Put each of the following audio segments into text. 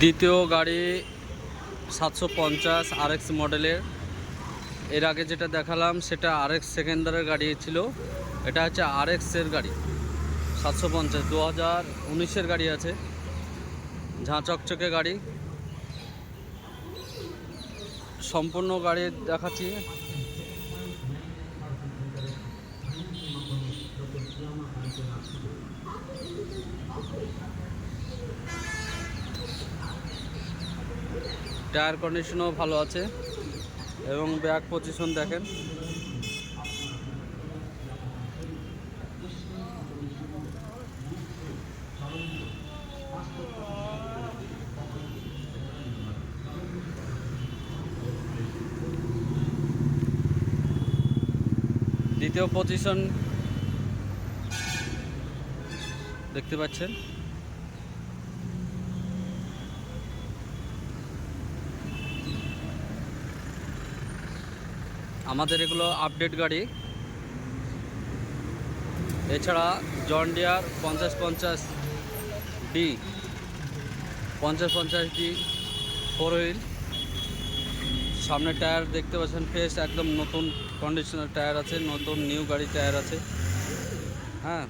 দ্বিতীয় গাড়ি সাতশো পঞ্চাশ আরএক্স মডেলের এর আগে যেটা দেখালাম, সেটা আরএক্স সেকেন্ডারের গাড়ি ছিল। এটা হচ্ছে আরএক্সের গাড়ি, সাতশো পঞ্চাশ। দু হাজার উনিশের গাড়ি আছে, ঝাঁ চকচকে গাড়ি। সম্পূর্ণ গাড়ি দেখাচ্ছি। টায়ার কন্ডিশনও ভালো আছে। এবং ব্যাক পজিশন দেখেন। দ্বিতীয় পজিশন দেখতে পাচ্ছেন। আমাদের এগুলো আপডেট গাড়ি। এছাড়া জন ডিয়ার পঞ্চাশ পঞ্চাশ ডি পঞ্চাশ পঞ্চাশ ডি ফোর হুইল সামনে টায়ার দেখতে পাচ্ছেন ফ্রেশ একদম নতুন কন্ডিশনের টায়ার আছে, নতুন নিউ গাড়ি টায়ার আছে। হ্যাঁ।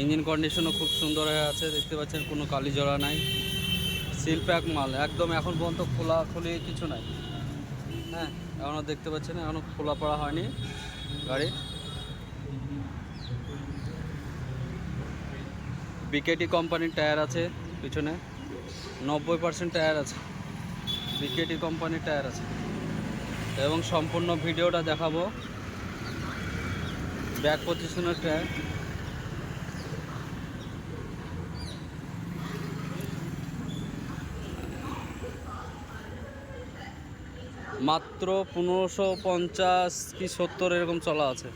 ইঞ্জিন কন্ডিশনও খুব সুন্দর হয়ে আছে, দেখতে পাচ্ছেন, কোনো কালি জড়া নাই। সিল প্যাক মাল, একদম এখন পর্যন্ত খোলা খুলি কিছু নাই। হ্যাঁ এখনও দেখতে পাচ্ছেন এখনও খোলা পড়া হয়নি গাড়ি। বিকেটি কোম্পানির টায়ার আছে পিছনে, নব্বই পার্সেন্ট টায়ার আছে। বিকেটি কোম্পানির টায়ার আছে। এবং সম্পূর্ণ ভিডিওটা দেখাবো। ব্যাক পজিশনের টায়ার মাত্র পনেরোশো পঞ্চাশ কি সত্তর এরকম চলা আছে।